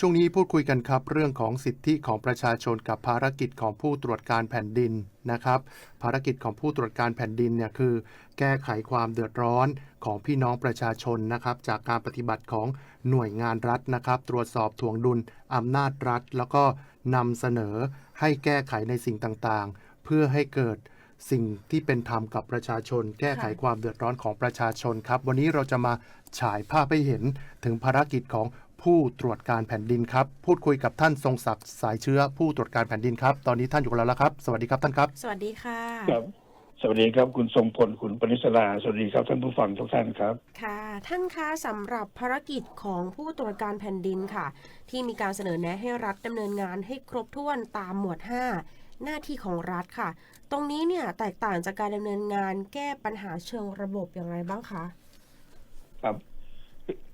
ช่วงนี้พูดคุยกันครับ เรื่องของสิทธิของประชาชนกับภารกิจของผู้ตรวจการแผ่นดินนะครับ ภารกิจของผู้ตรวจการแผ่นดินเนี่ยคือ แก้ไขความเดือดร้อนของพี่น้องประชาชนนะครับ จากการปฏิบัติของหน่วยงานรัฐนะครับ ตรวจสอบถ่วงดุลอำนาจรัฐ แล้วก็นำเสนอให้แก้ไขในสิ่งต่างๆ เพื่อให้เกิดสิ่งที่เป็นธรรมกับประชาชน แก้ไขความเดือดร้อนของประชาชนครับ วันนี้เราจะมาฉายภาพให้เห็นถึงภารกิจของ ผู้ตรวจการแผ่นดินครับ พูดคุยกับท่านทรงศักดิ์สายเชื้อผู้ตรวจการแผ่นดินครับ ตอนนี้ท่านอยู่กับเราแล้วครับ สวัสดีครับท่านครับ สวัสดีค่ะครับสวัสดีครับคุณทรงพลคุณปนิสราสวัสดีครับท่านผู้ฟังทุกท่านครับ ค่ะ ท่านคะสำหรับภารกิจของผู้ตรวจการแผ่นดินค่ะ ที่มีการเสนอแนะให้รัฐดำเนินงานให้ครบถ้วนตามหมวด 5 หน้าที่ของรัฐค่ะ ตรงนี้เนี่ยแตกต่างจากการดำเนินงานแก้ปัญหาเชิงระบบอย่างไรบ้างคะครับ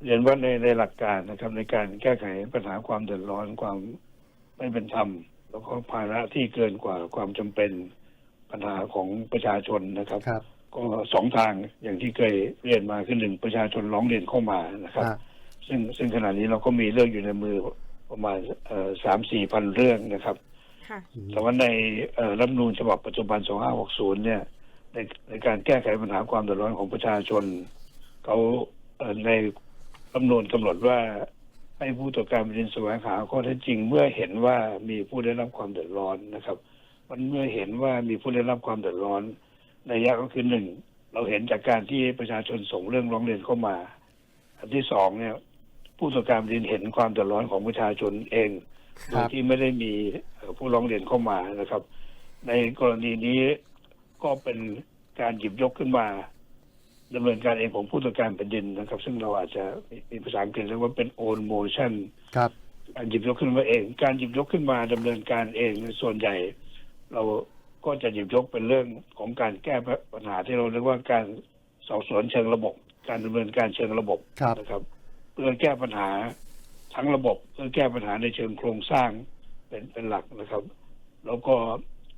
เรียนว่าในในหลักการนะครับ ในการแก้ไขปัญหาความเดือดร้อนความไม่เป็นธรรม แล้วก็ภาระที่เกินกว่าความจำเป็นปัญหาของประชาชนนะครับครับก็สองทางอย่างที่เคยเรียนมาคือหนึ่งประชาชนร้องเรียนเข้ามานะครับอ่าซึ่งซึ่งขณะนี้เราก็มีเรื่องอยู่ในมือประมาณสามสี่พันเรื่องนะครับค่ะแต่ว่าในเอ่อรัฐธรรมนูญฉบับปัจจุบัน 2560 เนี่ย ในในการแก้ไขปัญหาความเดือดร้อนของประชาชน เขาเอ่อใน รัฐธรรมนูญกำหนดว่า ให้ผู้ตรวจการแผ่นดินแสวงหาข้อเท็จจริง เมื่อเห็นว่ามีผู้ได้รับความเดือดร้อนนะครับ มันเมื่อเห็นว่ามีผู้ได้รับความเดือดร้อนในยะก็คือหนึ่งเราเห็นจากการที่ประชาชนส่งเรื่องร้องเรียนเข้ามา อันที่สองเนี่ย ผู้ตรวจการแผ่นดินเห็นความเดือดร้อนของประชาชนเองคโดรัยบที่ไม่ได้มีเอ่อผู้ร้องเรียนเข้ามานะครับ ในกรณีนี้ก็เป็นการหยิบยกขึ้นมา ดำเนินการเองของผู้ตรวจการแผ่นดินนะครับ ซึ่งเราอาจจะมีมีภาษาอังกฤษเรียกว่าเป็น own motion ครับการหยิบยกขึ้นมาเอง การหยิบยกขึ้นมาดำเนินการเองในส่วนใหญ่ เราก็จะหยิบยกเป็นเรื่องของการแก้ปัญหาที่เราเรียกว่าการสอบสวนเชิงระบบ การดำเนินการเชิงระบบครับนะครับ เพื่อแก้ปัญหาทั้งระบบเพื่อแก้ปัญหาในเชิงโครงสร้างเป็นเป็นหลักนะครับ แล้วก็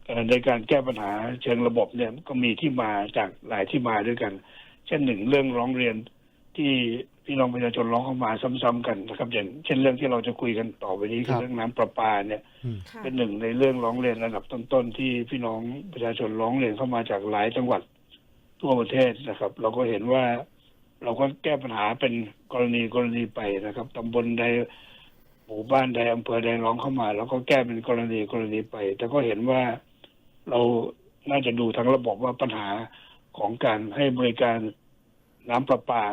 เอ่อในการแก้ปัญหาเชิงระบบเนี่ยก็มีที่มาจากหลายที่มาด้วยกัน เช่นหนึ่งเรื่องร้องเรียนที่พี่น้องประชาชนร้องเข้ามาซ้ำๆกันนะครับ อย่างเช่นเรื่องที่เราจะคุยกันต่อไปนี้ครัคือบเรื่องน้ำประปาเนี่ยอืมค่ะเป็นหนึ่งในเรื่องร้องเรียนระดับต้นๆที่พี่น้องประชาชนร้องเรียนเข้ามาจากหลายจังหวัดทั่วประเทศนะครับ เราก็เห็นว่า เราก็แก้ปัญหาเป็นกรณีกรณีไปนะครับตำบลใดหมู่บ้านใดอำเภอใดร้องเข้ามา แล้วก็แก้เป็นกรณีกรณีไป แต่ก็เห็นว่าเราน่าจะดูทั้งระบบว่าปัญหา ของการให้บริการน้ำประปา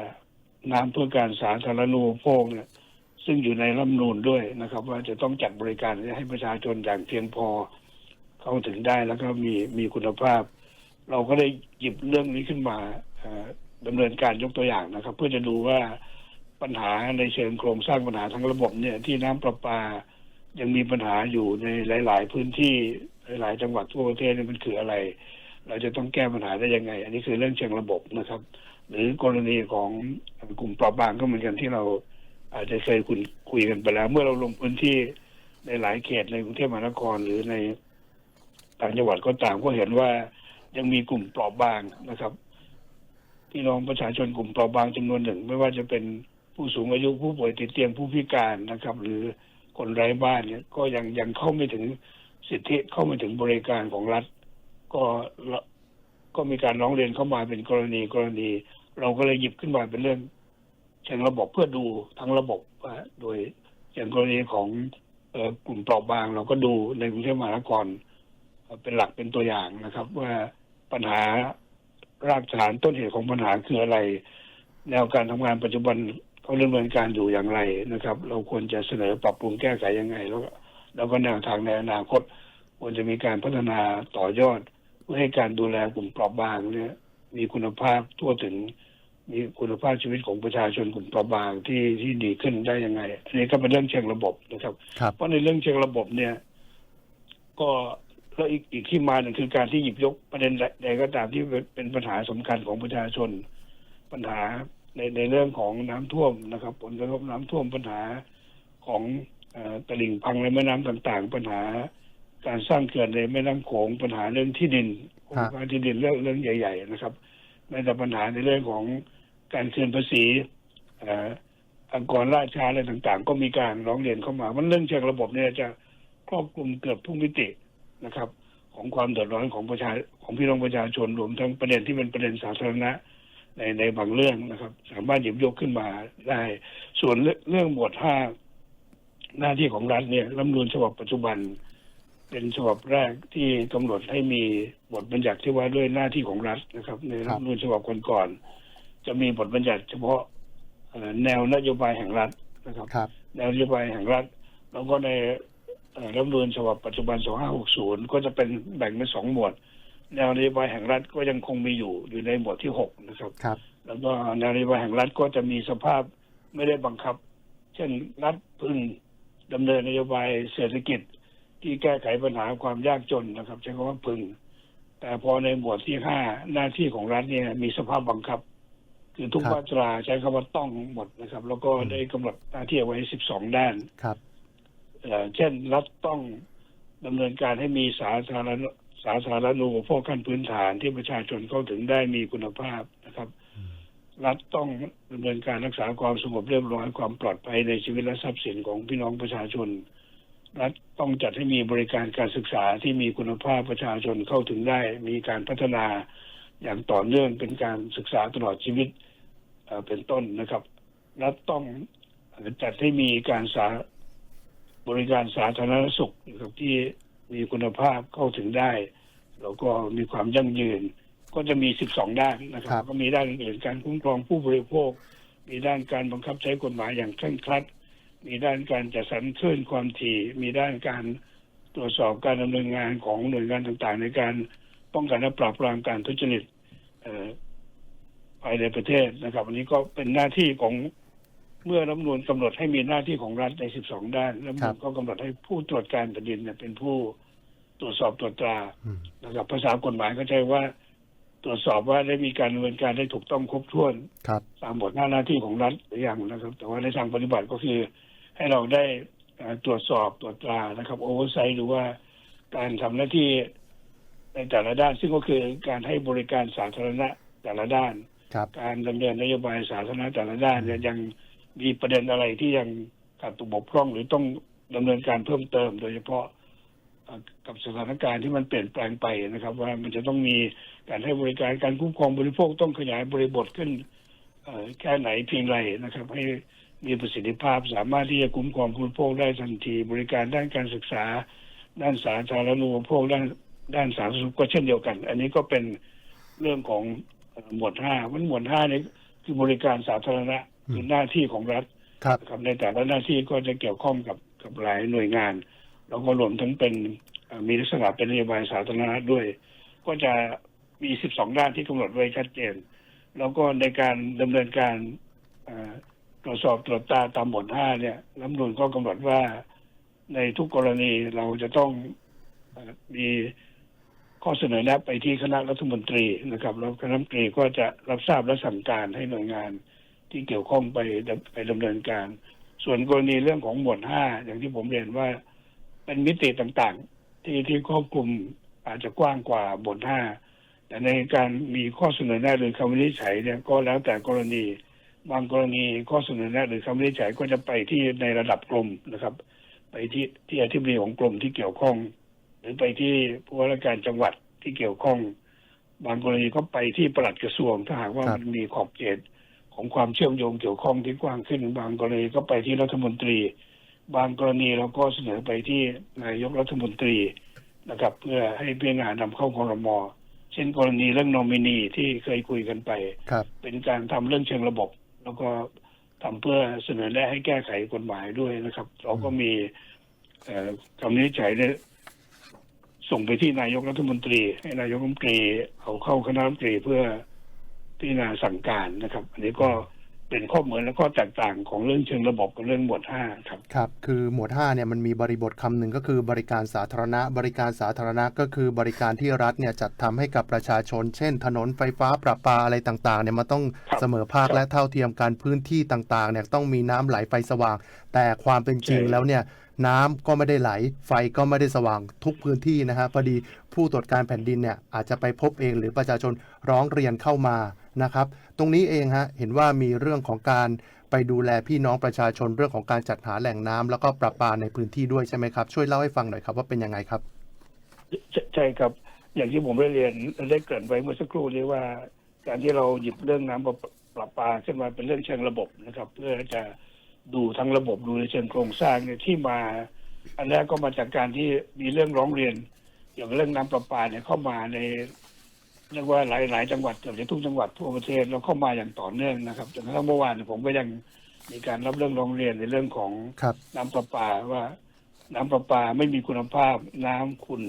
น้ำเพื่อการสาธารณูปโภคเนี่ย ซึ่งอยู่ในรัฐมนูญด้วยนะครับ ว่าจะต้องจัดบริการให้ประชาชนอย่างเพียงพอเข้าถึงได้แล้วก็มีมีคุณภาพ เราก็ได้หยิบเรื่องนี้ขึ้นมาเอ่อดำเนินการยกตัวอย่างนะครับ เพื่อจะดูว่าปัญหาในเชิงโครงสร้างปัญหาทั้งระบบเนี่ยที่น้ำประปายังมีปัญหาอยู่ในหลาย ๆ พื้นที่หลาย ๆ จังหวัดทั่วประเทศเนี่ยมันคืออะไร เราจะต้องแก้ปัญหาได้ยังไง อันนี้คือเรื่องเชิงระบบนะครับ หรือกรณีของกลุ่มเปราะบางก็เหมือนกันที่เรา อาจจะเคยคุยคุยกันไปแล้ว เมื่อเราลงพื้นที่ในหลายเขตในกรุงเทพมหานครหรือในต่างจังหวัดก็ตามก็เห็นว่ายังมีกลุ่มเปราะบางนะครับพี่น้องประชาชนกลุ่มเปราะบางจำนวนหนึ่ง ไม่ว่าจะเป็นผู้สูงอายุผู้ป่วยติดเตียงผู้พิการนะครับ หรือคนไร้บ้านเนี่ยก็ยังยังเข้าไม่ถึงสิทธิเข้าไม่ถึงบริการของรัฐ ก็ก็มีการร้องเรียนเข้ามาเป็นกรณีกรณี เราก็เลยหยิบขึ้นมาเป็นเรื่องเชิงระบบเพื่อดูทั้งระบบว่าโดยอย่างกรณีของกลุ่มเปราะบาง เราก็ดูในกรุงเทพมหานครเอ่อเป็นหลักเป็นตัวอย่างนะครับ ว่าปัญหารากฐานต้นเหตุของปัญหาคืออะไร แนวการทำงานปัจจุบันเขาดำเนินการอยู่อย่างไรนะครับ เราควรจะเสนอปรับปรุงแก้ไขยังไง แล้วแล้วก็แนวทางในอนาคตควรจะมีการพัฒนาต่อยอด เพื่อให้การดูแลกลุ่มเปราะบางเนี่ย มีคุณภาพทั่วถึง มีคุณภาพชีวิตของประชาชนกลุ่มเปราะบางที่ที่ดีขึ้นได้ยังไง อันนี้ก็เป็นเรื่องเชิงระบบนะครับครับเพราะในเรื่องเชิงระบบเนี่ย ก็แล้วอีกอีกที่มาหนึ่งคือการที่หยิบยกประเด็นใดก็ตามที่เป็นเป็นปัญหาสำคัญของประชาชน ปัญหาในในเรื่องของน้ำท่วมนะครับ ผลกระทบน้ำท่วมปัญหาของเอ่อตลิ่งพังในแม่น้ำต่าง ๆ ปัญหา การสร้างเขื่อนในแม่น้ำโขงปัญหาเรื่องที่ดินโครงการที่ดินเรื่องเรื่องใหญ่ ๆ นะครับแม้แต่ปัญหาในเรื่องของการคืนภาษีเอ่อก่อนล่าช้าอะไรต่างๆ ก็มีการร้องเรียนเข้ามา มันเรื่องเชิงระบบเนี่ยจะครอบคลุมเกือบทุกมิตินะครับ ของความเดือดร้อนของประชาของพี่น้องประชาชนรวมทั้งประเด็นที่เป็นประเด็นสาธารณะในในบางเรื่องนะครับ สามารถหยิบยกขึ้นมาได้ ส่วนเรื่องเรื่องหมวดห้าหน้าที่ของรัฐเนี่ยรัฐธรรมนูญฉบับปัจจุบัน เป็นฉบับแรกที่กำหนดให้มีบทบัญญัติที่ว่าด้วยหน้าที่ของรัฐนะครับ ในรัฐธรรมนูญฉบับก่อนๆจะมีบทบัญญัติเฉพาะเอ่อแนวนโยบายแห่งรัฐนะครับครับแนวนโยบายแห่งรัฐ แล้วก็ในเอ่อรัฐธรรมนูญฉบับปัจจุบัน 2560 ก็จะเป็นแบ่งเป็นสองหมวด แนวนโยบายแห่งรัฐก็ยังคงมีอยู่อยู่ในหมวดที่ 6 นะครับครับแล้วก็แนวนโยบายแห่งรัฐก็จะมีสภาพไม่ได้บังคับ เช่นรัฐพึงดำเนินนโยบายเศรษฐกิจ ที่แก้ไขปัญหาความยากจนนะครับใช้คำว่าพึง แต่พอในหมวดที่ห้าหน้าที่ของรัฐเนี่ยมีสภาพบังคับ คือทุกครับมาตราใช้คำว่าต้องหมดนะครับ แล้วก็ได้กำหนดหน้าที่เอาไว้12ด้านครับเอ่อเช่นรัฐต้องดำเนินการให้มีสาธารณสาธารณูปโภคขั้นพื้นฐานที่ประชาชนเข้าถึงได้มีคุณภาพนะครับ รัฐต้องดำเนินการรักษาความสงบเรียบร้อยความปลอดภัยในชีวิตและทรัพย์สินของพี่น้องประชาชน รัฐต้องจัดให้มีบริการการศึกษาที่มีคุณภาพประชาชนเข้าถึงได้ มีการพัฒนาอย่างต่อเนื่องเป็นการศึกษาตลอดชีวิตเอ่อเป็นต้นนะครับ รัฐต้องจัดให้มีการสาบริการสาธารณสุขนะครับที่มีคุณภาพเข้าถึงได้ แล้วก็มีความยั่งยืน ก็จะมี 12 ด้านนะคครัรับบก็มีด้านอื่นๆการคุ้มครองผู้บริโภค มีด้านการบังคับใช้กฎหมายอย่างเคร่งครัด มีด้านการจัดสรรคลื่นความถี่ มีด้านการตรวจสอบการดำเนินงานของหน่วยงานต่างๆ ในการป้องกันและปราบปรามการทุจริตเอ่อภายในประเทศนะครับอันนี้ก็เป็นหน้าที่ของเมื่อรัฐธรรมนูญกำหนดให้มีหน้าที่ของรัฐใน 12 ด้านรัฐธรรมนูญก็กำหนดให้ผู้ตรวจการแผ่นดินเนี่ยเป็นผู้ตรวจสอบตรวจตราอืมนะครับภาษากฎหมายก็ใช้ว่า ตรวจสอบว่าได้มีการดำเนินการได้ถูกต้องครบถ้วนครับตามบทหน้าหน้าที่ของรัฐหรือยังนะครับ แต่ว่าในทางปฏิบัติก็คือ ให้เราได้เอ่อตรวจสอบตรวจตรานะครับโอเวอร์ไซต์ดูว่าการทำหน้าที่ในแต่ละด้าน ซึ่งก็คือการให้บริการสาธารณะแต่ละด้านครับการดำเนินนโยบายสาธารณะแต่ละด้านเนี่ยยังมีประเด็นอะไรที่ยังขาดตกบกพร่องหรือต้องดำเนินการเพิ่มเติม โดยเฉพาะเอ่อกับสถานการณ์ที่มันเปลี่ยนแปลงไปนะครับ ว่ามันจะต้องมีการให้บริการการคุ้มครองบริโภคต้องขยายบริบทขึ้นเอ่อแค่ไหนเพียงไรนะครับ ให้ มีประสิทธิภาพสามารถที่จะคุ้มครองผู้บริโภคได้ทันที บริการด้านการศึกษา ด้านสาธารณูปโภคด้านด้านสาธารณสุขก็เช่นเดียวกัน อันนี้ก็เป็นเรื่องของเอ่อหมวดห้ามันหมวดห้านี้คือบริการสาธารณะคือหน้าที่ของรัฐครับนะครับในแต่ละหน้าที่ก็จะเกี่ยวข้องกับกับหลายหน่วยงาน แล้วก็รวมทั้งเป็นเอ่อมีลักษณะเป็นนโยบายสาธารณะด้วย ก็จะมี 12 ด้านที่กำหนดไว้ชัดเจน แล้วก็ในการดำเนินการเอ่อ ตรวจสอบตรวจตาตามบทห้าเนี่ยรัฐมนูลก็กำหนดว่าในทุกกรณีเราจะต้องมีข้อเสนอแนะไปที่คณะรัฐมนตรีนะครับแล้วคณะรัฐมนตรีก็จะรับทราบและสั่งการให้หน่วยงานที่เกี่ยวข้องไปดำไปดำเนินการ ส่วนกรณีเรื่องของหมวดห้าอย่างที่ผมเรียนว่าเป็นมิติต่างๆ ที่ที่ครอบคลุมอาจจะกว้างกว่าบทห้าแต่ในการมีข้อเสนอแนะหรือคำวินิจฉัยเนี่ยก็แล้วแต่กรณี บางกรณีข้อเสนอแนะหรือคำวินิจฉัยก็จะไปที่ในระดับกรมนะครับ ไปที่ที่อธิบดีของกรมที่เกี่ยวข้อง หรือไปที่ผู้ว่าราชการจังหวัดที่เกี่ยวข้อง บางกรณีก็ไปที่ปลัดกระทรวงถ้าหากว่าครับมันมีขอบเขตของความเชื่อมโยงเกี่ยวข้องที่กว้างขึ้น บางกรณีก็ไปที่รัฐมนตรี บางกรณีเราก็เสนอไปที่นายกรัฐมนตรีนะครับ เพื่อให้พิจารณานำเข้าคอรมอเช่นกรณีเรื่องนอมินีที่เคยคุยกันไปครับเป็นการทำเรื่องเชิงระบบ แล้วก็ทำเพื่อเสนอแนะให้แก้ไขกฎหมายด้วยนะครับ เราก็มีเอ่อคำวินิจฉัยเนี่ยส่งไปที่นายกรัฐมนตรี ให้นายกรัฐมนตรีเอาเข้าคณะรัฐมนตรีเพื่อพิจารณาสั่งการนะครับ อันนี้ก็ เป็นข้อเหมือนและข้อแตกต่างของเรื่องเชิงระบบกับเรื่องหมวดห้าครับครับ คือหมวด5เนี่ยมันมีบริบทคำหนึ่งก็คือบริการสาธารณะ บริการสาธารณะก็คือบริการที่รัฐเนี่ยจัดทำให้กับประชาชน เช่น ถนนไฟฟ้าประปาอะไรต่างๆเนี่ยมันต้องครับเสมอภาคครับและเท่าเทียมกันพื้นที่ต่างๆเนี่ยต้องมีน้ำไหลไฟสว่าง แต่ความเป็นจริงใช่แล้วเนี่ยน้ำก็ไม่ได้ไหล ไฟก็ไม่ได้สว่างทุกพื้นที่นะฮะพอดีผู้ตรวจการแผ่นดินเนี่ยอาจจะไปพบเองหรือประชาชนร้องเรียนเข้ามา นะครับ ตรงนี้เองฮะเห็นว่ามีเรื่องของการไปดูแลพี่น้องประชาชนเรื่องของการจัดหาแหล่งน้ำแล้วก็ประปาในพื้นที่ด้วยใช่ไหมครับ ช่วยเล่าให้ฟังหน่อยครับว่าเป็นยังไงครับ ใช่ใช่ครับอย่างที่ผมได้เรียนได้เกริ่นไปเมื่อสักครู่นี้ว่า การที่เราหยิบเรื่องน้ำประประปาขึ้นมาเป็นเรื่องเชิงระบบนะครับ เพื่อจะดูทั้งระบบดูในเชิงโครงสร้างเนี่ยที่มา อันแรกก็มาจากการที่มีเรื่องร้องเรียนเกี่ยวกับเรื่องน้ำประปาเนี่ยเข้ามาใน เรียกว่าหลายหลายจังหวัดเกือบจะทุกจังหวัดทั่วประเทศแล้วเข้ามาอย่างต่อเนื่องนะครับจนกระทั่งเมื่อวานเนยผมก็ยังมีการรับเรื่องร้องเรียนในเรื่องของครับน้ำประปาว่า น้ำประปาไม่มีคุณภาพ น้ำขุ่น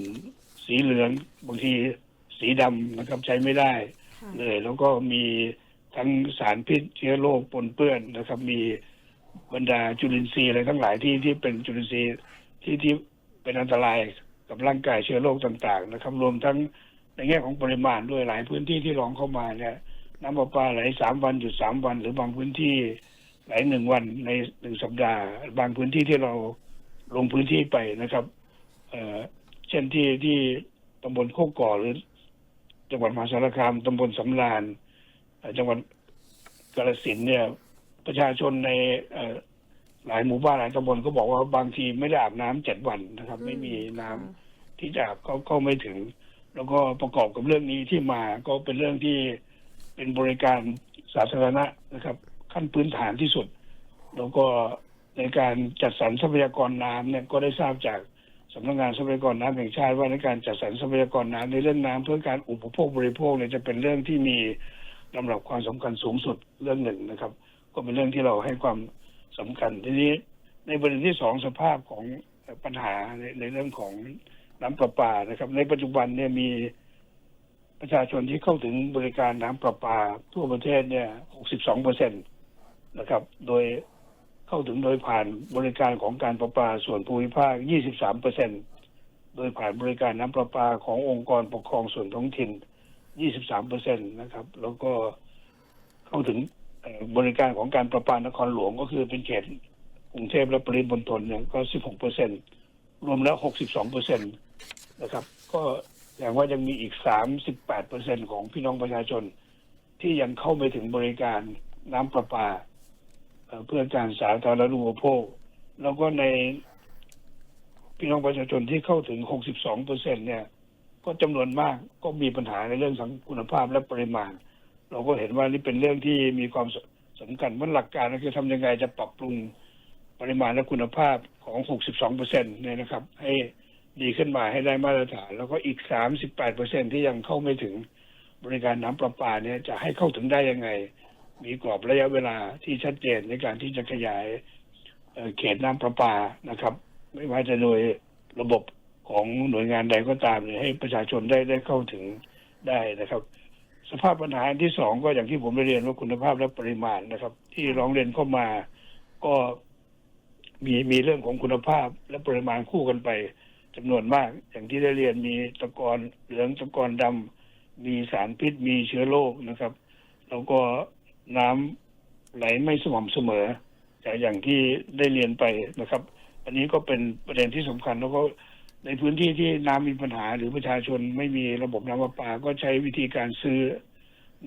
สีเหลืองบางทีสีดำนะครับใช้ไม่ได้ค่ะเลยแล้วก็มีทั้งสารพิษเชื้อโรคปนเปื้อนนะครับ มีบรรดาจุลินทรีย์อะไรทั้งหลายที่ที่เป็นจุลินทรีย์ที่ที่เป็นอันตรายกับร่างกายเชื้อโรคต่าง ๆ นะครับ รวมทั้ง ในแง่ของปริมาณด้วยหลายพื้นที่ที่รองเข้ามาเนี่ยน้ำประปาไหลสามวันหยุดสามวัน หรือบางพื้นที่ไหลหนึ่งวันในหนึ่งสัปดาห์ บางพื้นที่ที่เราลงพื้นที่ไปนะครับเอ่อเช่นที่ที่ตำบลโคกก่อหรือ จังหวัดมหาสารคามตำบลสำราญเอ่อจังหวัดกาฬสินธุ์เนี่ย ประชาชนในเอ่อหลายหมู่บ้านหลายตำบลก็บอกว่าบางทีไม่ได้อาบน้ำเจ็ดวันนะครับ ไม่มีน้ำที่จะอาบก็ก็ไม่ถึง แล้วก็ประกอบกับเรื่องนี้ที่มาก็เป็นเรื่องที่เป็นบริการสาธารณะนะครับ ขั้นพื้นฐานที่สุด แล้วก็ในการจัดสรรทรัพยากรน้ำเนี่ยก็ได้ทราบจากสำนักงานทรัพยากรน้ำแห่งชาติว่าในการจัดสรรทรัพยากรน้ำในเรื่องน้ำเพื่อการอุปโภคบริโภคเนี่ยจะเป็นเรื่องที่มีลำดับความสำคัญสูงสุดเรื่องหนึ่งนะครับ ก็เป็นเรื่องที่เราให้ความสำคัญทีนี้ในประเด็นที่สองสภาพของปัญหาในในเรื่องของ น้ำประปานะครับ ในปัจจุบันเนี่ยมีประชาชนที่เข้าถึงบริการน้ำประปา ทั่วประเทศเนี่ย 62เปอร์เซ็นตนะครับ โดยเข้าถึงโดยผ่านบริการของการประปาส่วนภูมิภาค 23เปอร์เซ็นโดยผ่านบริการน้ำประปาขององค์กรปกครองส่วนท้องถิ่น 23เปอร์เซ็นตนะครับ แล้วก็เข้าถึงบริการของการประปานครหลวงก็คือเป็นเขตกรุงเทพและปริมณฑลเนี่ยก็ 16เปอร์เซ็นรวมแล้ว 62เปอร์เซ็นต์ นะครับ ก็แสดงว่ายังมีอีก 38เปอร์เซ็นของพี่น้องประชาชน ที่ยังเข้าไม่ถึงบริการน้ำประปาเพื่อการสาธารณูปโภค แล้วก็ในพี่น้องประชาชนที่เข้าถึง 62เปอร์เซ็นเนี่ย ก็จำนวนมากก็มีปัญหาในเรื่องของคุณภาพและปริมาณ เราก็เห็นว่านี่เป็นเรื่องที่มีความสสำคัญว่าหลักการก็คือทำยังไงจะปรับปรุงปริมาณและคุณภาพของ 62เปอร์เซ็นเนี่ยนะครับ ให้ ดีขึ้นมาให้ได้มาตรฐาน แล้วก็อีก 38เปอร์เซ็นที่ยังเข้าไม่ถึงบริการน้ำประปาเนี่ยจะให้เข้าถึงได้ยังไง มีกรอบระยะเวลาที่ชัดเจนในการที่จะขยายเเขตน้ำประปานะครับ ไม่ว่าจะโดยระบบของหน่วยงานใดก็ตามเนี่ยให้ประชาชนได้ได้เข้าถึงได้นะครับ สภาพปัญหาอันที่สองก็อย่างที่ผมได้เรียนว่าคุณภาพและปริมาณนะครับ ที่ร้องเรียนเข้ามาก็มีมีเรื่องของคุณภาพและปริมาณคู่กันไป จำนวนมาก อย่างที่ได้เรียนมีตะกอนเหลืองตะกอนดำมีสารพิษมีเชื้อโรคนะครับ แล้วก็น้ำไหลไม่สม่ำเสมอจากอย่างที่ได้เรียนไปนะครับ อันนี้ก็เป็นประเด็นที่สำคัญแล้วก็ในพื้นที่ที่น้ำมีปัญหาหรือประชาชนไม่มีระบบน้ำประปา ก็ใช้วิธีการซื้อ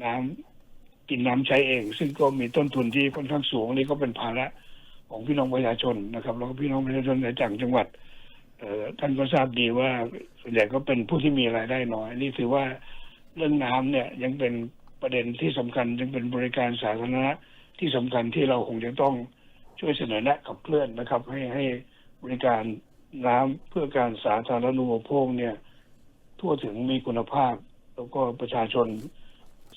น้ำกินน้ำใช้เอง ซึ่งก็มีต้นทุนที่ค่อนข้างสูงอันนี้ก็เป็นภาระของพี่น้องประชาชนนะครับ แล้วก็พี่น้องประชาชนในต่างจังหวัด ท่านก็ทราบดีว่าส่วนใหญ่ก็เป็นผู้ที่มีรายได้น้อย นี่ถือว่าเรื่องน้ำเนี่ยยังเป็นประเด็นที่สำคัญยังเป็นบริการสาธารณะที่สำคัญที่เราคงจะต้องช่วยเสนอแนะขับเคลื่อนนะครับ ให้ให้บริการน้ำเพื่อการสาธารณูปโภคเนี่ย ทั่วถึงมีคุณภาพ แล้วก็ประชาชน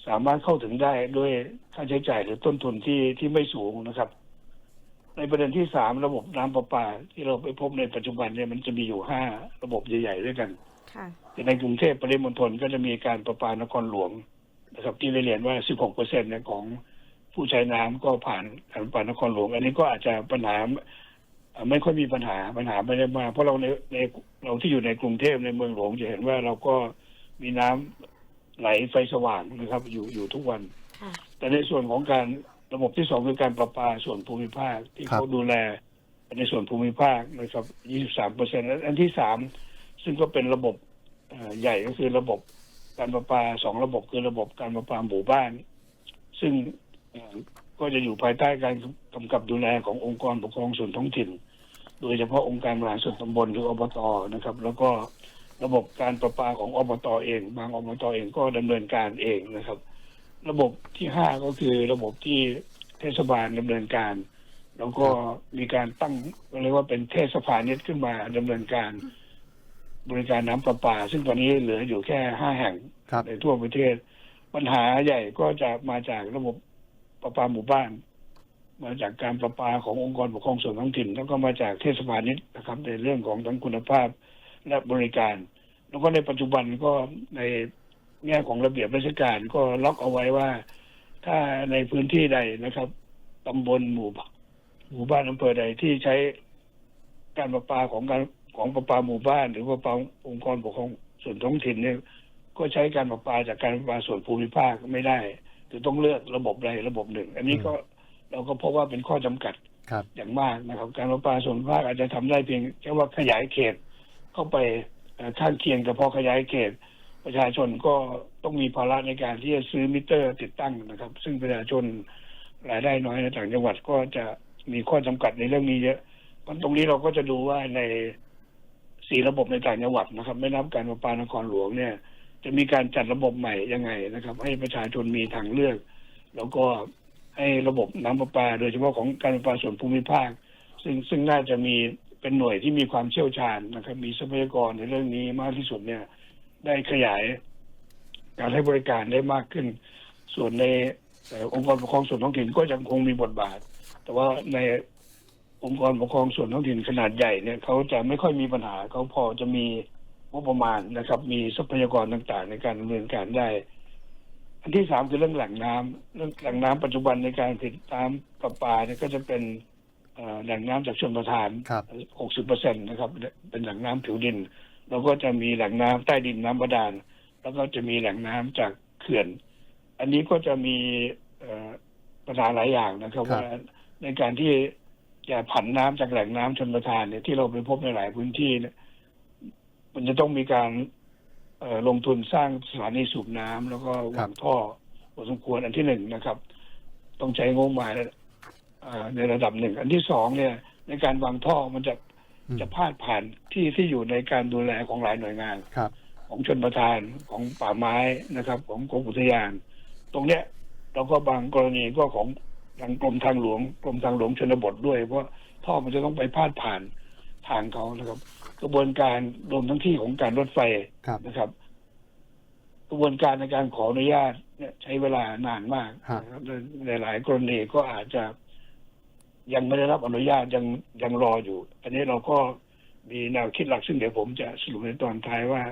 สามารถเข้าถึงได้ด้วยค่าใช้จ่ายหรือต้นทุนที่ที่ไม่สูงนะครับ ในประเด็นที่สามระบบน้ำประปา ที่เราไปพบในปัจจุบันเนี่ยมันจะมีอยู่ห้าระบบใหญ่ ๆ ด้วยกันค่ะในกรุงเทพปริมณฑลก็จะมีการประปานครหลวงนะครับ ที่ได้เรียนว่า 16เปอร์เซ็นเนี่ยของผู้ใช้น้ำก็ผ่านการประปานครหลวง อันนี้ก็อาจจะปัญหาเอ่อไม่ค่อยมีปัญหาปัญหาไม่ได้มากเพราะเราในในเราที่อยู่ในกรุงเทพในเมืองหลวงจะเห็นว่าเราก็มีน้ำไหลไฟสว่างนะครับ อยู่อยู่ทุกวันค่ะแต่ในส่วนของการ ระบบที่สองคือการประปาส่วนภูมิภาค ที่ครับเขาดูแลในส่วนภูมิภาคนะครับ 23เปอร์เซ็นต์อันที่สามซึ่งก็เป็นระบบเอ่อใหญ่ก็คือระบบการประปาสองระบบคือระบบการประปาหมู่บ้าน ซึ่งเอ่อก็จะอยู่ภายใต้การกำกับดูแลขององค์กรปกครองส่วนท้องถิ่น โดยเฉพาะองค์การบริหารส่วนตำบลหรืออบตนะครับ แล้วก็ระบบการประปาของอบตเอง บางอบตเองก็ดำเนินการเองนะครับ ระบบที่ห้าก็คือระบบที่เทศบาลดำเนินการ แล้วก็มีการตั้งเรียกว่าเป็นเทศพาณิชย์ขึ้นมาดำเนินการ บริการน้ำประปา ซึ่งตอนนี้เหลืออยู่แค่ห้าแห่งครับในทั่วประเทศ ปัญหาใหญ่ก็จะมาจากระบบประปาหมู่บ้าน มาจากการประปาขององค์กรปกครองส่วนท้องถิ่น แล้วก็มาจากเทศบาลนิดนะครับ ในเรื่องของทั้งคุณภาพและบริการ แล้วก็ในปัจจุบันก็ใน แง่ของระเบียบราชการก็ล็อกเอาไว้ว่า ถ้าในพื้นที่ใดนะครับตำบลหมู่บ้านหมู่บ้านอำเภอใดที่ใช้การประปาของการของประปาหมู่บ้าน หรือประปาองค์กรปกครองส่วนท้องถิ่นเนี่ย ก็ใช้การประปาจากการประปาส่วนภูมิภาคไม่ได้คือต้องเลือกระบบใดระบบหนึ่ง อันนี้ก็เราก็พบว่าเป็นข้อจำกัดครับอย่างมากนะครับ การประปาส่วนภูมิภาคอาจจะทำได้เพียงแค่ว่าขยายเขตเข้าไปเอ่อข้างเคียงแต่พอขยายเขต ประชาชนก็ต้องมีภาระในการที่จะซื้อมิเตอร์ติดตั้งนะครับ ซึ่งประชาชนรายได้น้อยในต่างจังหวัดก็จะมีข้อจำกัดในเรื่องนี้เยอะเพราะตรงนี้เราก็จะดูว่าในสี่ระบบในต่างจังหวัดนะครับ ไม่นับการประปานครหลวงเนี่ย จะมีการจัดระบบใหม่ยังไงนะครับ ให้ประชาชนมีทางเลือก แล้วก็ให้ระบบน้ำประปา โดยเฉพาะของการประปาส่วนภูมิภาค ซึ่งซึ่งน่าจะมีเป็นหน่วยที่มีความเชี่ยวชาญนะครับ มีทรัพยากรในเรื่องนี้มากที่สุดเนี่ย ได้ขยายการให้บริการได้มากขึ้น ส่วนในเอ่อองค์กรปกครองส่วนท้องถิ่นก็ยังคงมีบทบาท แต่ว่าในองค์กรปกครองส่วนท้องถิ่นขนาดใหญ่เนี่ยเขาจะไม่ค่อยมีปัญหาเขาพอจะมีงบประมาณนะครับ มีทรัพยากรต่างๆ ในการดำเนินการได้ อันที่สามคือเรื่องแหล่งน้ำเรื่องแหล่งน้ำปัจจุบันในการผลิตน้ำประปาเนี่ยก็จะเป็นเอ่อแหล่งน้ำจากชนประทานครับ60เปอร์เซ็นต์นะครับ เป็นแหล่งน้ำผิวดิน แล้วก็จะมีแหล่งน้ำใต้ดินน้ำบาดาล แล้วก็จะมีแหล่งน้ำจากเขื่อน อันนี้ก็จะมีเอ่อปัญหาหลายอย่างนะครับครับว่าในการที่จะผันน้ำจากแหล่งน้ำชนประทานเนี่ยที่เราไปพบในหลายพื้นที่เนี่ยมันจะต้องมีการเอ่อลงทุนสร้างสถานีสูบน้ำแล้วก็วางท่อพอสมควรอันที่หนึ่งนะครับ ต้องใช้งบประมาณเอ่อในระดับหนึ่ง อันที่สองเนี่ย ในการวางท่อมันจะอืม จะพาดผ่านที่ที่อยู่ในการดูแลของหลายหน่วยงานครับของชนประทานของป่าไม้นะครับ ของกรมอุทยาน ตรงเนี้ยเราก็บางกรณีก็ของทางกรมทางหลวงกรมทางหลวงชนบทด้วย เพราะท่อมันจะต้องไปพาดผ่านทางเขานะครับ กระบวนการรวมทั้งที่ของการรถไฟครับนะครับ กระบวนการในการขออนุญาตเนี่ยใช้เวลานานมากฮะนะครับในหลายกรณีก็อาจจะ ยังไม่ได้รับอนุญาตยังยังรออยู่ อันนี้เราก็มีแนวคิดหลักซึ่งเดี๋ยวผมจะสรุปในตอนท้ายว่า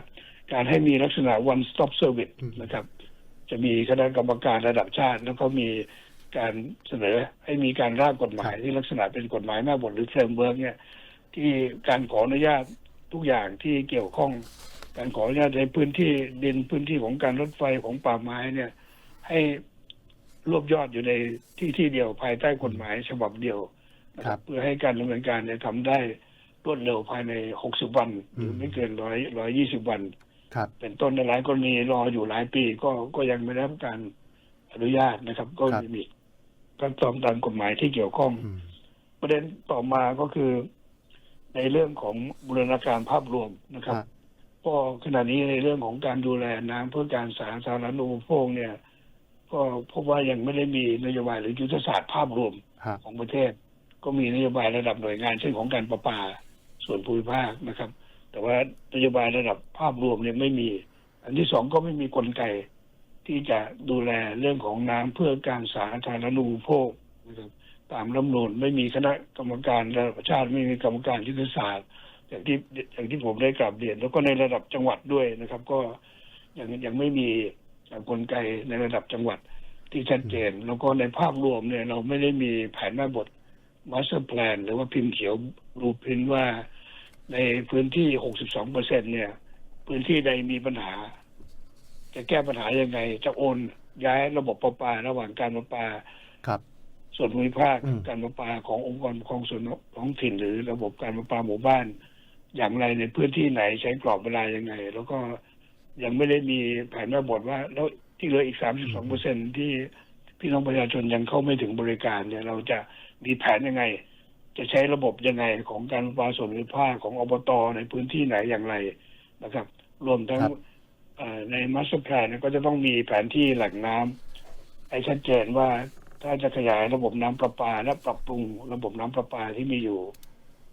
การให้มีลักษณะ one stop service อืมนะครับ จะมีคณะกรรมการระดับชาติ แล้วก็มีการเสนอให้มีการร่างกฎหมายที่ลักษณะเป็นกฎหมายหน้าบทหรือเฟรมเวิร์กเนี่ย ที่การขออนุญาตทุกอย่างที่เกี่ยวข้อง การขออนุญาตในพื้นที่ดินพื้นที่ของการรถไฟของป่าไม้เนี่ย ให้ รวบยอดอยู่ในที่ที่เดียวภายใต้กฎหมายฉบับเดียวนะคครัรับบเพื่อให้การดำเนินการเนี่ยทำได้รวดเร็วภายใน 60 วันหรือมไม่เกินร้อยร้อยยี่สิบวัน ครับเป็นต้นในหลายกรณีรออยู่หลายปีก็ก็ยังไม่ได้รับการอนุญาตนะครับ ก็ครับมีขั้นตอนตามกฎหมายที่เกี่ยวข้องอืมประเด็นต่อมาก็คือ ในเรื่องของบูรณาการภาพรวมนะครับฮะก็ขณะนี้ในเรื่องของการดูแลน้ำเพื่อการสาธารณูปโภคเนี่ย ก็พบว่ายังไม่ได้มีนโยบายหรือยุทธศาสตร์ภาพรวมฮะของประเทศ ก็มีนโยบายระดับหน่วยงานเช่นของการประปาส่วนภูมิภาคนะครับ แต่ว่านโยบายระดับภาพรวมเนี่ยไม่มี อันที่สองก็ไม่มีกลไกที่จะดูแลเรื่องของน้ำเพื่อการสาธารณูปโภคนะครับตามรัฐธรรมนูญไม่มีคณะกรรมการระดับชาติไม่มีกรรมการยุทธศาสตร์อย่างที่อย่างที่ผมได้กราบเรียน แล้วก็ในระดับจังหวัดด้วยนะครับ ก็ยังยังไม่มี กลไกในระดับจังหวัดที่ชัดเจน แล้วก็ในภาพรวมเนี่ย เราไม่ได้มีแผนหน้าบทมาสเตอร์แพลนหรือว่าพิมพ์เขียวรูพินว่าในพื้นที่ 62เปอร์เซ็นเนี่ย พื้นที่ใดมีปัญหา จะแก้ปัญหายังไง จะโอน ย้ายระบบประปา ระหว่างการประปาครับส่วนภูมิภาคอืมการประปาขององค์กรปกครองส่วนท้องถิ่นหรือระบบการประปาหมู่บ้าน อย่างไรในพื้นที่ไหนใช้กรอบเวลายังไง แล้วก็ ยังไม่ได้มีแผนแม่บทว่า แล้วที่เหลืออีกสามสิบสองเปอร์เซ็นที่พี่น้องประชาชนยังเข้าไม่ถึงบริการเนี่ย เราจะมีแผนยังไง จะใช้ระบบยังไงของการปลาส่วนภูมิภาคของอบตในพื้นที่ไหนอย่างไรนะครับ รวมทั้งครับเอ่อในมาสเตอร์แพลนเนี่ยก็จะต้องมีแผนที่แหล่งน้ำให้ชัดเจนว่าถ้าจะขยายระบบน้ำประปาและปรับปรุงระบบน้ำประปาที่มีอยู่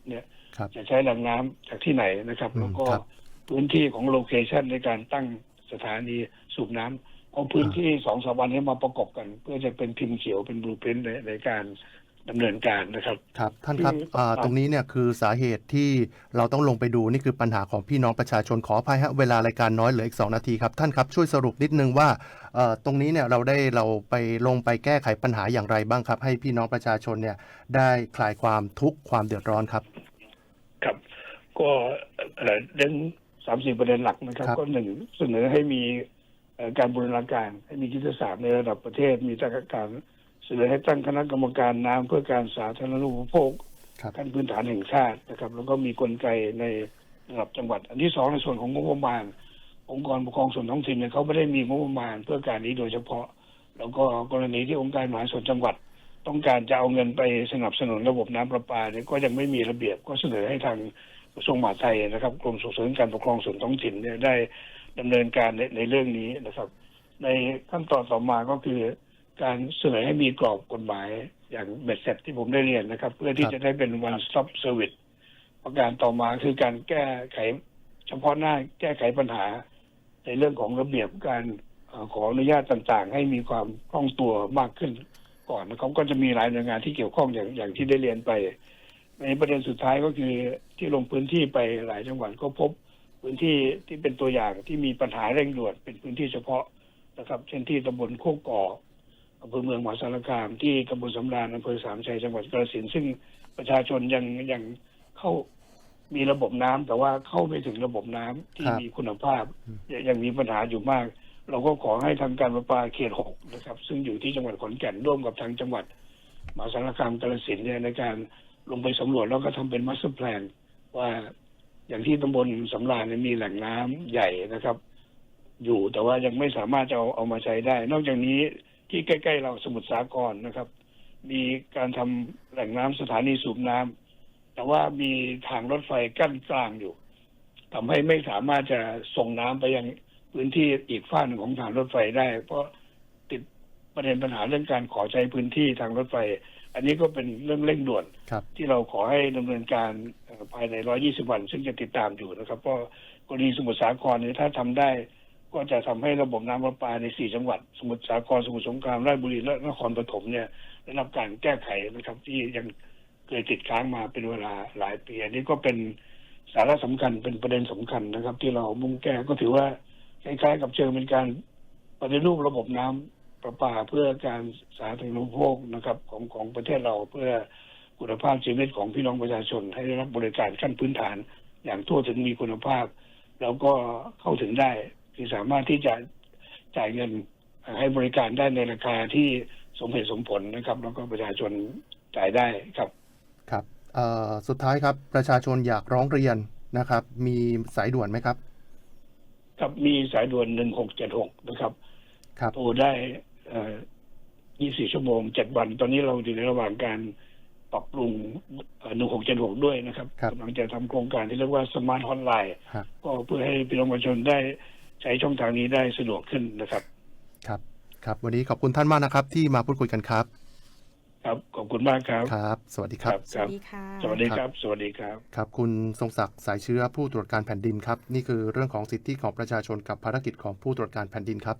เนี่ยครับจะใช้แหล่งน้ำจากที่ไหนนะครับอืมแล้วก็ครับ พื้นที่ของโลเคชันในการตั้งสถานีสูบน้ำเอาพื้นที่สองสามวันนี้มาประกอบกัน เพื่อจะเป็นพิมพ์เขียวเป็นบลูพรินในในการดำเนินการนะครับครับ ท่านครับคืออ่าครับตรงนี้เนี่ยคือสาเหตุที่เราต้องลงไปดูนี่คือปัญหาของพี่น้องประชาชนขออภัยฮะเวลารายการน้อยเหลืออีก 2 นาทีครับ ท่านครับช่วยสรุปนิดนึงว่าเอ่อตรงนี้เนี่ยเราได้เราไปลงไปแก้ไขปัญหาอย่างไรบ้างครับ ให้พี่น้องประชาชนเนี่ยได้คลายความทุกข์ความเดือดร้อนครับ ครับ ก็เอ่อเรื่อง สามสี่ประเด็นหลักนะครับครับก็หนึ่งเสนอให้มีเอ่อการบูรณาการ ให้มียุทธศาสตร์ในระดับประเทศ มีตั้งการเสนอให้ตั้งคณะกรรมการน้ำเพื่อการสาธารณูปโภคครับขั้นพื้นฐานแห่งชาตินะครับ แล้วก็มีกลไกในระดับจังหวัด อันที่สองในส่วนของงบประมาณ องค์กรปกครองส่วนท้องถิ่นเนี่ยเขาไม่ได้มีงบประมาณเพื่อการนี้โดยเฉพาะ แล้วก็กรณีที่องค์การมหาส่วนจังหวัด ต้องการจะเอาเงินไปสนับสนุนระบบน้ำประปาเนี่ยก็ยังไม่มีระเบียบก็เสนอให้ทาง กระทรวงมหาดไทยนะครับกรมส่งเสริมการปกครองส่วนท้องถิ่นเนี่ยได้ดำเนินการในในเรื่องนี้นะครับ ในขั้นตอนต่อมาก็คือ การเสนอให้มีกรอบกฎหมายอย่างเบ็ดเสร็จที่ผมได้เรียนนะครับ เพื่อที่จะได้เป็น one stop service ประการต่อมาคือการแก้ไขเฉพาะหน้าแก้ไขปัญหา ในเรื่องของระเบียบการเอ่อขออนุญาตต่างๆ ให้มีความคล่องตัวมากขึ้นก่อนนะครับก็จะมีหลายหน่วยงานที่เกี่ยวข้องอย่างอย่างที่ได้เรียนไป ในประเด็นสุดท้ายก็คือที่ลงพื้นที่ไปหลายจังหวัดก็พบพื้นที่ที่เป็นตัวอย่างที่มีปัญหาเร่งด่วนเป็นพื้นที่เฉพาะนะครับ เช่นที่ตำบลโคกก่ออำเภอเมืองมหาสารคาม ที่ตำบลสำราญอำเภอสามชัยจังหวัดกาฬสินธุ์ซึ่งประชาชนยังยังเข้ามีระบบน้ำแต่ว่าเข้าไม่ถึงระบบน้ำที่ครับมีคุณภาพยังยังมีปัญหาอยู่มาก เราก็ขอให้ทางการประปาเขตหกนะครับ ซึ่งอยู่ที่จังหวัดขอนแก่นร่วมกับทางจังหวัดมหาสารคามกาฬสินธุ์เนี่ยในการ ลงไปสำรวจแล้วก็ทำเป็นมาสเตอร์แพลนว่าอย่างที่ตำบลสำราญเนี่ยมีแหล่งน้ำใหญ่นะครับ อยู่แต่ว่ายังไม่สามารถจะเอาเอามาใช้ได้ นอกจากนี้ที่ใกล้ ๆ เราสมุทรสาครนะครับ มีการทำแหล่งน้ำสถานีสูบน้ำแต่ว่ามีทางรถไฟกั้นกลางอยู่ทำให้ไม่สามารถจะส่งน้ำไปยังพื้นที่อีกฝั่งหนึ่งของทางรถไฟได้ เพราะติดประเด็นปัญหาเรื่องการขอใช้พื้นที่ทางรถไฟ อันนี้ก็เป็นเรื่องเร่งด่วน ครับ ที่เราขอให้ดำเนินการเอ่อภายใน 120 วัน ซึ่งจะติดตามอยู่นะครับเพราะกรณีสมุทรสาครเนี่ยถ้าทำได้ ก็จะทำให้ระบบน้ำประปาใน 4 จังหวัด สมุทรสาครสมุทรสงครามราชบุรีและนครปฐมเนี่ยได้รับการแก้ไขนะครับที่ยังเคยติดค้างมาเป็นเวลาหลายปี อันนี้ก็เป็นสาระสำคัญเป็นประเด็นสำคัญนะครับ ที่เรามุ่งแก้ก็ถือว่าคล้ายๆกับเชิงเป็นการปฏิรูประบบน้ำ ประปาเพื่อการสาธารณูปโภคนะครับของของประเทศเราเพื่อคุณภาพชีวิตของพี่น้องประชาชน ให้ได้รับบริการขั้นพื้นฐาน อย่างทั่วถึงมีคุณภาพ แล้วก็เข้าถึงได้คือสามารถที่จะจ่ายเงินเอ่อให้บริการได้ในราคาที่สมเหตุสมผลนะครับ แล้วก็ประชาชนจ่ายได้ครับครับเอ่อสุดท้ายครับประชาชนอยากร้องเรียนนะครับ มีสายด่วนไหมครับ ครับมีสายด่วน1676นะครับ ครับโทรได้เอ่อ 24 ชั่วโมง 7 วัน ตอนนี้เราอยู่ในระหว่างการปรับปรุงเอ่อ1676ด้วยนะครับครับกำลังจะทำโครงการที่เรียกว่าสมาร์ทฮอตไลน์ครับก็เพื่อให้พี่น้องประชาชนได้ใช้ช่องทางนี้ได้สะดวกขึ้นนะครับ ครับ ครับ วันนี้ขอบคุณท่านมากนะครับ ที่มาพูดคุยกันครับ ครับ ขอบคุณมากครับ ครับ สวัสดีครับ สวัสดีค่ะ สวัสดีครับ สวัสดีครับ ครับ คุณทรงศักดิ์สายเชื้อผู้ตรวจการแผ่นดินครับ นี่คือเรื่องของสิทธิของประชาชนกับภารกิจของผู้ตรวจการแผ่นดินครับ